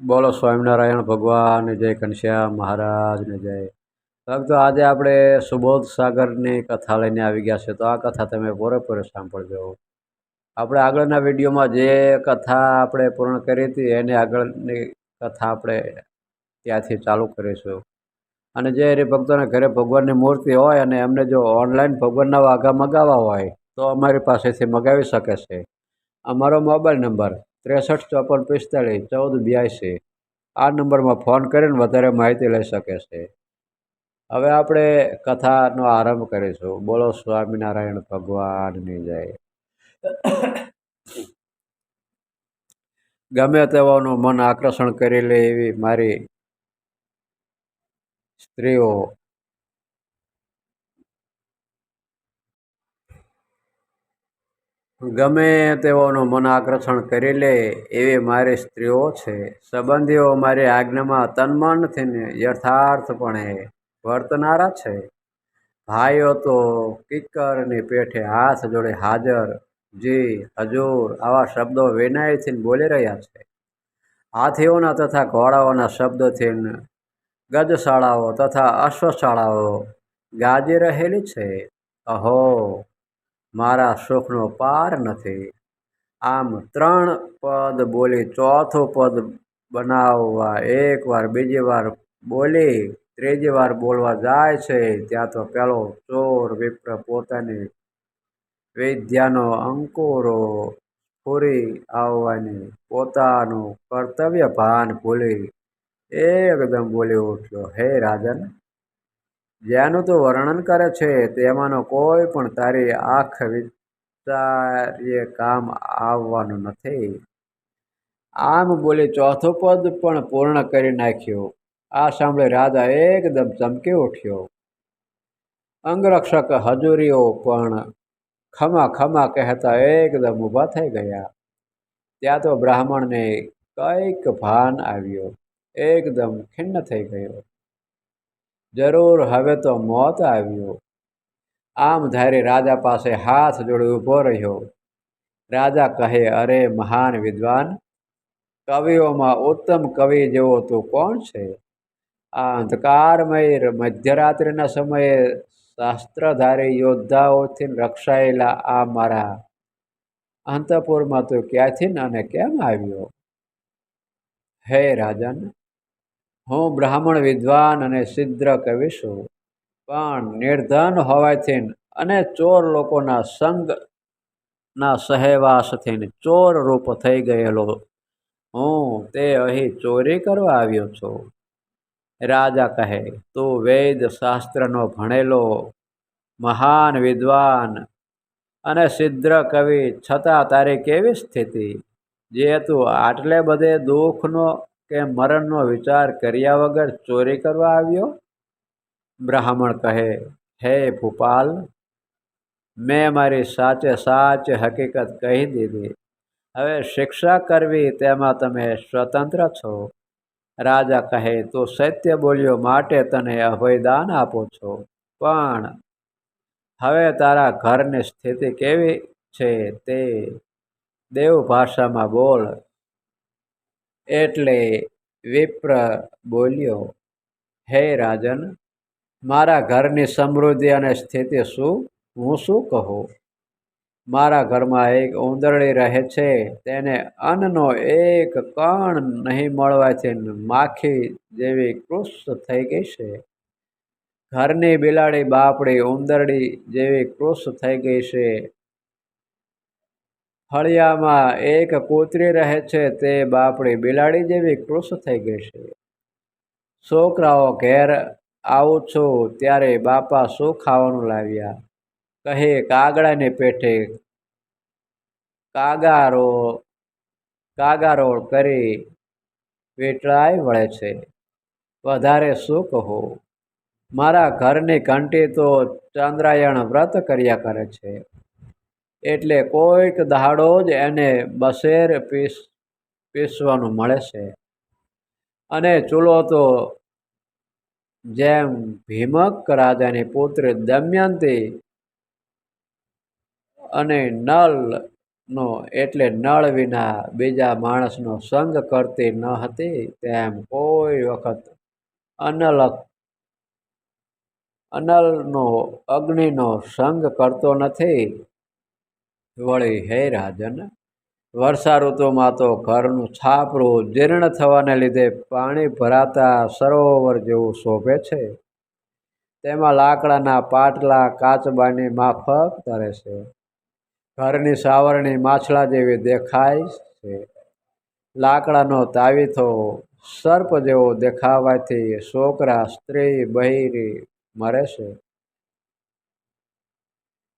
બોલો સ્વામિનારાયણ ભગવાન, જય ઘનશ્યામ મહારાજને જય. ભક્તો, આજે આપણે સુબોધ સાગરની કથા લઈને આવી ગયા છે. તો આ કથા તમે પૂરેપૂરે સાંભળજો. આપણે આગળના વિડીયોમાં જે કથા આપણે પૂર્ણ કરી હતી, એની આગળની કથા આપણે ત્યાંથી ચાલુ કરીશું. અને જે હરિભક્તોને ઘરે ભગવાનની મૂર્તિ હોય અને એમને જો ઓનલાઈન ભગવાનના વાઘા મગાવવા હોય, તો અમારી પાસેથી મગાવી શકે છે. અમારો મોબાઈલ નંબર ત્રેસઠ, ચોપન, પિસ્તાળીસ, ચૌદ, બ્યાસી. આ નંબરમાં ફોન કરીને વધારે માહિતી લઈ શકે છે. હવે આપણે કથાનો આરંભ કરીશું. બોલો, સ્વામિનારાયણ ભગવાનની જય. ગમે તેવાનું મન આકર્ષણ કરી લે એવી મારી સ્ત્રીઓ ગમે તેઓનું મન આકર્ષણ કરી લે, એવી મારી સ્ત્રીઓ છે. સંબંધીઓ મારી આજ્ઞામાં તન્મનથી યથાર્થપણે વર્તનારા છે. ભાઈઓ તો કિક્કરની પેઠે હાથ જોડે હાજર, જી, હજુર, આવા શબ્દો વિનાયથી બોલી રહ્યા છે. હાથીઓના તથા ઘોડાઓના શબ્દોથી ગજશાળાઓ તથા અશ્વશાળાઓ ગાજી રહેલી છે. અહો! મારા સુખનો પાર નથી. આમ ત્રણ પદ બોલી ચોથું પદ બનાવવા એક વાર બીજી વાર બોલી ત્રીજી વાર બોલવા જાય છે, ત્યાં તો પેલો ચોર વિપ્ર પોતાની વિદ્યાનો અંકુરો પૂરી આવવાની પોતાનું કર્તવ્ય ભાન ભૂલી એકદમ બોલી ઉઠ્યો. હે રાજન જેનું તું વર્ણન કરે છે, તેમાંનો કોઈ પણ તારી આંખ વિચારીએ કામ આવવાનું નથી. આમ બોલી ચોથું પદ પણ પૂર્ણ કરી નાખ્યું. આ સાંભળી રાજા એકદમ ચમકી ઉઠ્યો. અંગરક્ષક હજુરીઓ પણ ખમા ખમા કહેતા એકદમ ઊભા થઈ ગયા. ત્યાં તો બ્રાહ્મણને કંઈક ભાન આવ્યો. એકદમ ખિન્ન થઈ ગયો. જરૂર હવે તો મોત આવ્યું. આમ ધારી રાજા પાસે હાથ જોડી ઊભો રહ્યો, રાજા કહે, અરે મહાન વિદ્વાન, કવિઓમાં ઉત્તમ કવિ જેવો તું કોણ છે? આ અંધકારમય મધ્યરાત્રિના સમયે શાસ્ત્રધારી યોદ્ધાઓથી રક્ષાયેલા આ મારા અંતપુરમાં તું ક્યાંથી અને કેમ આવ્યો? હે રાજન હું બ્રાહ્મણ વિદ્વાન અને સિદ્ધ કવિ છું. પણ નિર્ધન હોવાથી અને ચોર લોકોના સંગના સહેવાસથી ચોર રૂપ થઈ ગયેલો. હું તે અહીં ચોરી કરવા આવ્યો છું. રાજા કહે, તું વેદ શાસ્ત્રનો ભણેલો, મહાન વિદ્વાન અને સિદ્ધ કવિ, છતાં તારી કેવી સ્થિતિ? જે તું આટલે બધે દુઃખનો કે મરણનો વિચાર કર્યા વગર ચોરી કરવા આવ્યો? બ્રાહ્મણ કહે, હે ભૂપાલ, મેં મારી સાચે સાચ હકીકત કહી દીધી. હવે શિક્ષા કરવી તેમાં તમે સ્વતંત્ર છો. રાજા કહે, તો સત્ય બોલ્યો માટે તને અભયદાન આપો છો. પણ હવે તારા ઘરની સ્થિતિ કેવી છે તે દેવ ભાષામાં બોલ. એટલે વિપ્ર બોલ્યો, હે રાજન, મારા ઘરની સમૃદ્ધિ અને સ્થિતિ શું? હું શું કહું? મારા ઘરમાં એક ઉંદરડી રહે છે, તેને અન્નનો એક કણ નહીં મળવાથી માખી જેવી કૃષ થઈ ગઈ છે. ઘરની બિલાડી બાપડી ઉંદરડી જેવી કૃષ થઈ ગઈ છે. ફળિયામાં એક કૂતરી રહે છે, તે બાપડી બિલાડી જેવી કૃષ થઈ ગઈ છે. છોકરાઓ, ઘેર આવું છું. ત્યારે બાપા શું ખાવાનું લાવ્યા? કહે, કાગડાને પેઠે કાગારો કાગારો કરી વેટળાઈ વળે છે. વધારે શું કહો? મારા ઘરની ઘંટી તો ચંદ્રાયણ વ્રત કર્યા કરે છે. એટલે કોઈક દહાડો જ એને બસેર પીસ, પીસવાનું મળે છે. અને ચૂલો તો જેમ ભીમક રાજાની પુત્રી દમયંતી અને નળનો એટલે નળ વિના બીજા માણસનો સંગ કરતી ન હતી, તેમ કોઈ વખત અનલક, અનલનો અગ્નિનો સંગ કરતો નથી. વળી હે રાજન વર્ષા ઋતુમાં તો ઘરનું છાપરું જીર્ણ થવાને લીધે પાણી ભરાતા સરોવર જેવું શોભે છે. તેમાં લાકડાના પાટલા કાચબાની માફક તરે છે. ઘરની સાવરણી માછલા જેવી દેખાય છે. લાકડાનો તાવીથો સર્પ જેવો દેખાવાથી છોકરા, સ્ત્રી, બહેરી મરે છે.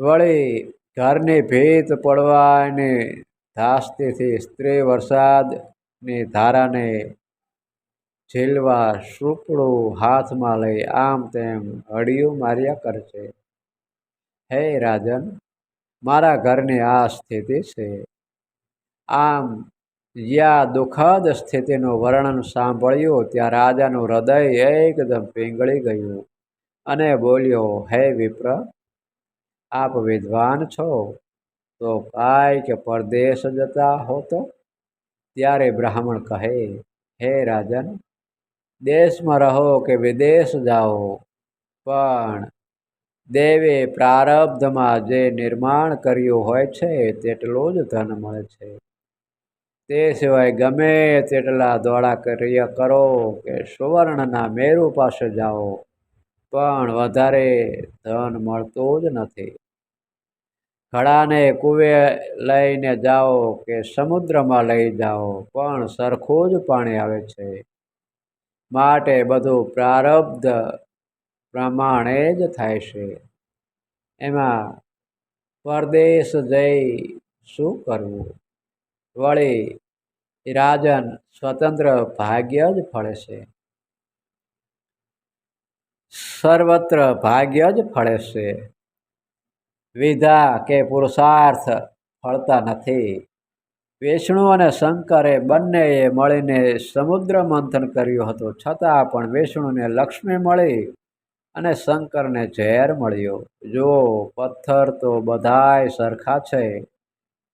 વળી ઘરની ભીત પડવાની ધાસ્તીથી સ્ત્રી વરસાદની ધારાને ઝીલવા સુપડું હાથમાં લઈ આમ તેમ હડિયું માર્યા કરશે હે રાજન, મારા ઘરની આ સ્થિતિ છે. આમ જ્યાં દુઃખદ સ્થિતિનું વર્ણન સાંભળ્યું, ત્યાં રાજાનું હૃદય એકદમ પીંગળી ગયું અને બોલ્યો, હે વિપ્ર આપ વિદ્વાન છો? તો કાંઈ કે પરદેશ જતા હો તો? ત્યારે બ્રાહ્મણ કહે, હે રાજન, દેશમાં રહો કે વિદેશ જાઓ? પણ દેવે પ્રારબ્ધમાં જે નિર્માણ કર્યું હોય છે, તેટલું જ ધન મળે છે. તે સિવાય ગમે તેટલા દોડા કાર્ય કરો કે સુવર્ણના મેરુ પાસે જાઓ. પણ વધારે ધન મળતું જ નથી. ઘડાને કુવે લઈને જાઓ કે સમુદ્રમાં લઈ જાઓ, પણ સરખું જ પાણી આવે છે. માટે બધું પ્રારબ્ધ પ્રમાણે જ થાય છે. એમાં પરદેશ જઈ શું કરવું? વળી રાજન સ્વતંત્ર ભાગ્ય જ ફળે છે. સર્વત્ર ભાગ્ય જ ફળે છે. વિધા કે પુરુષાર્થ ફળતા નથી. વિષ્ણુ અને શંકરે બંનેએ મળીને સમુદ્ર મંથન કર્યું હતું. છતાં પણ વિષ્ણુને લક્ષ્મી મળી અને શંકરને ઝેર મળ્યો. જો પથ્થર તો બધાય સરખા છે,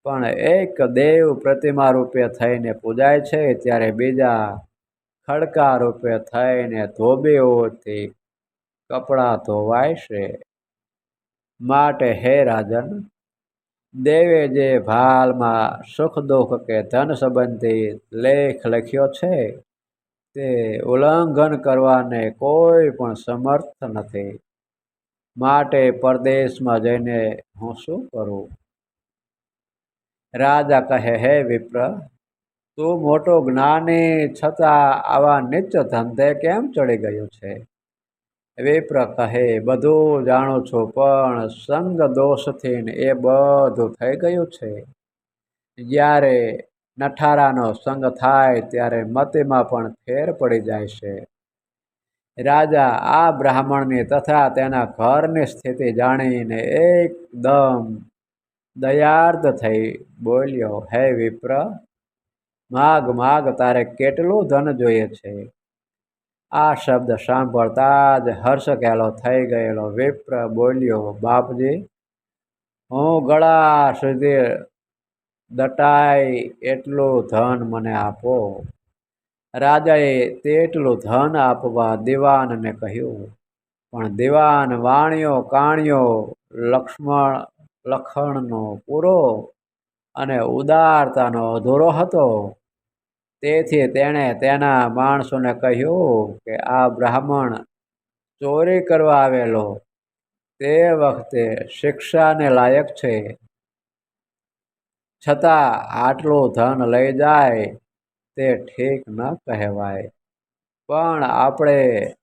પણ એક દેવ પ્રતિમા રૂપે થઈને પૂજાય છે, ત્યારે બીજા ખડકા રૂપે થઈને ધોબીઓથી કપડાં ધોવાય છે. માટે હે રાજન, દેવે જે ભાલમાં સુખ દુઃખ કે ધન સંબંધિત લેખ લખ્યો છે, તે ઉલ્લંઘન કરવાને કોઈ પણ સમર્થ નથી. માટે પરદેશમાં જઈને હું શું કરું? રાજા કહે, હે વિપ્ર, તું મોટો જ્ઞાની છતાં આવા નીચ ધંધે કેમ ચડી ગયો છે? વિપ્ર કહે બધું જાણું છું, પણ સંગ દોષથી એ બધું થઈ ગયું છે. જ્યારે નઠારાનો સંગ થાય, ત્યારે મતિમાં પણ ફેર પડી જાય છે. રાજા આ બ્રાહ્મણની તથા તેના ઘરની સ્થિતિ જાણીને એકદમ દયાર્દ થઈ બોલ્યો, હે વિપ્ર, માગ માગ તારે કેટલું ધન જોઈએ છે? આ શબ્દ સાંભળતા જ હર્ષ ઘેલો થઈ ગયેલો. વિપ્ર બોલ્યો, બાપજી, હું ગળા સુધી દટાય એટલું ધન મને આપો. રાજાએ તેટલું ધન આપવા દિવાનને કહ્યું. પણ દિવાન વાણિયો કાણિયો લક્ષ્મણ, લખણનો પૂરો અને ઉદારતાનો અધૂરો હતો. તેથી તેણે તેના માણસોને કહ્યું કે આ બ્રાહ્મણ ચોરી કરવા આવેલો. તે વખતે શિક્ષાને લાયક છે. છતાં આટલું ધન લઈ જાય તે ઠીક ન કહેવાય. પણ આપણે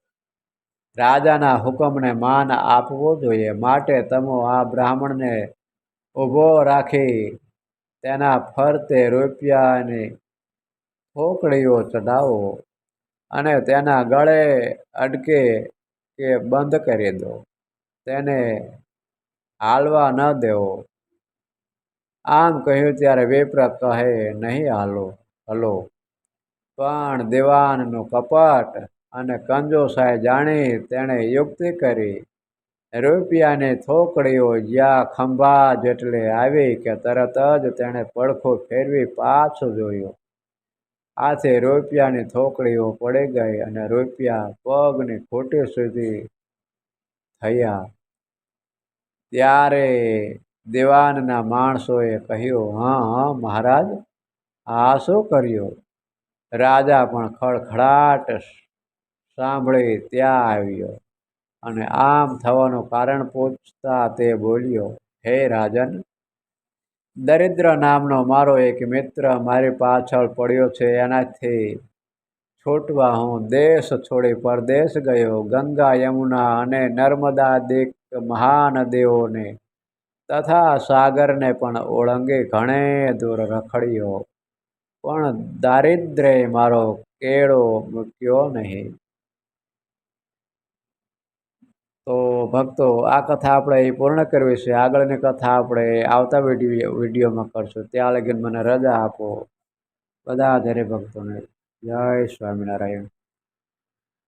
રાજાના હુકમને માન આપવું જોઈએ. માટે તમે આ બ્રાહ્મણને ઊભો રાખી તેના ફરતે રૂપિયાની ફોકડીઓ ચડાવો અને તેના ગળે અડકે કે બંધ કરી દો. તેને હાલવા ન દેવો. આમ કહ્યું ત્યારે વેપ્ર કહે, નહીં હાલો, હલો. પણ દિવાનનું કપટ અને કંજોસાઈ જાણી તેણે યુક્તિ કરી, રૂપિયાની થોકડીઓ જ્યાં ખંભા જેટલે આવી કે તરત જ તેણે પડખો ફેરવી પાછો જોયો. આથી રોપિયાની થોકડીઓ પડી ગઈ અને રોપિયા પગની ખોટી સુધી થયા. ત્યારે દિવાનના માણસોએ કહ્યું, હા હા, મહારાજ, આ શું કર્યું રાજા પણ ખડખડાટ સાંભળી ત્યાં આવ્યો અને આમ થવાનું કારણ પૂછતા તે બોલ્યો, હે રાજન દરિદ્ર નામનો મારો એક મિત્ર મારી પાછળ પડ્યો છે, એનાથી છૂટવા હું દેશ છોડી પરદેશ ગયો. ગંગા, યમુના અને નર્મદા દિક મહાનદીઓને તથા સાગરને પણ ઓળંગી ઘણે દૂર રખડ્યો. પણ દારિદ્ર્ય મારો કેળો મૂક્યો નહીં. તો ભક્તો, આ કથા આપણે એ પૂર્ણ કરવી છે. આગળની કથા આપણે આવતા વીડિયો, વિડીયોમાં કરશું. ત્યાં લગીન મને રજા આપો. બધા જ હરિભક્તોને જય સ્વામિનારાયણ.